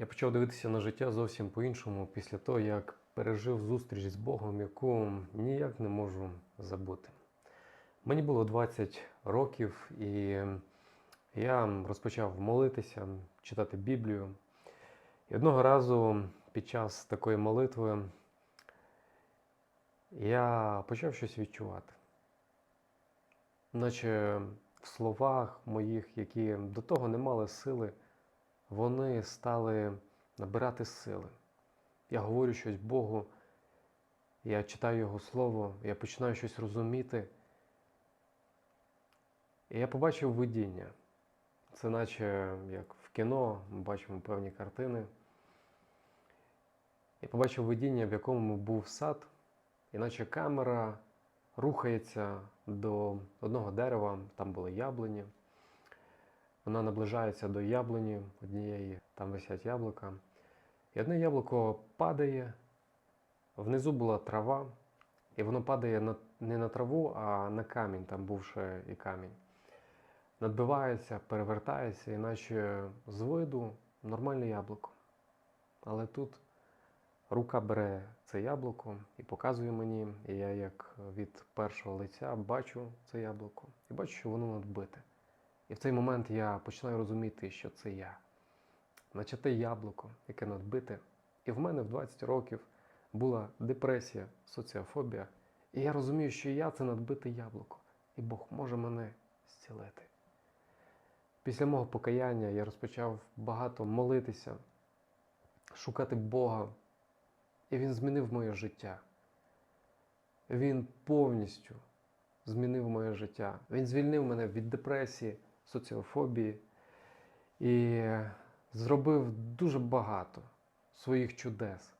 Я почав дивитися на життя зовсім по-іншому після того, як пережив зустріч з Богом, яку ніяк не можу забути. Мені було 20 років, і я розпочав молитися, читати Біблію. І одного разу під час такої молитви я почав щось відчувати. Наче в словах моїх, які до того не мали сили, вони стали набирати сили. Я говорю щось Богу, я читаю Його Слово, я починаю щось розуміти. І я побачив видіння. Це наче як в кіно, ми бачимо певні картини. Я побачив видіння, в якому був сад, і наче камера рухається до одного дерева, там були яблуні. Вона наближається до яблуні однієї, там висять яблука. І одне яблуко падає, внизу була трава, і воно падає на, не на траву, а на камінь, там був ще і камінь. Надбивається, перевертається, іначе з виду нормальне яблуко. Але тут рука бере це яблуко і показує мені, і я як від першого лиця бачу це яблуко і бачу, що воно надбите. І в цей момент я починаю розуміти, що це я. Наче те яблуко, яке надбите. І в мене в 20 років була депресія, соціофобія. І я розумію, що я це надбите яблуко, і Бог може мене зцілити. Після мого покаяння я розпочав багато молитися, шукати Бога, і Він змінив моє життя. Він повністю змінив моє життя. Він звільнив мене від депресії, соціофобії і зробив дуже багато своїх чудес.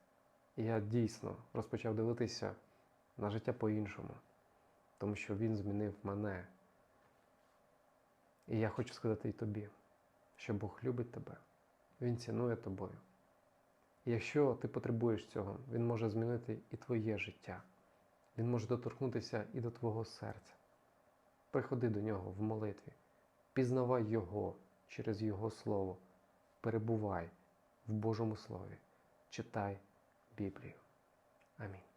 І я дійсно розпочав дивитися на життя по-іншому, тому що він змінив мене. І я хочу сказати і тобі, що Бог любить тебе, Він цінує тобою. Якщо ти потребуєш цього, Він може змінити і твоє життя. Він може доторкнутися і до твого серця. Приходи до нього в молитві, пізнавай Його через Його Слово, перебувай в Божому Слові, читай Біблію. Амінь.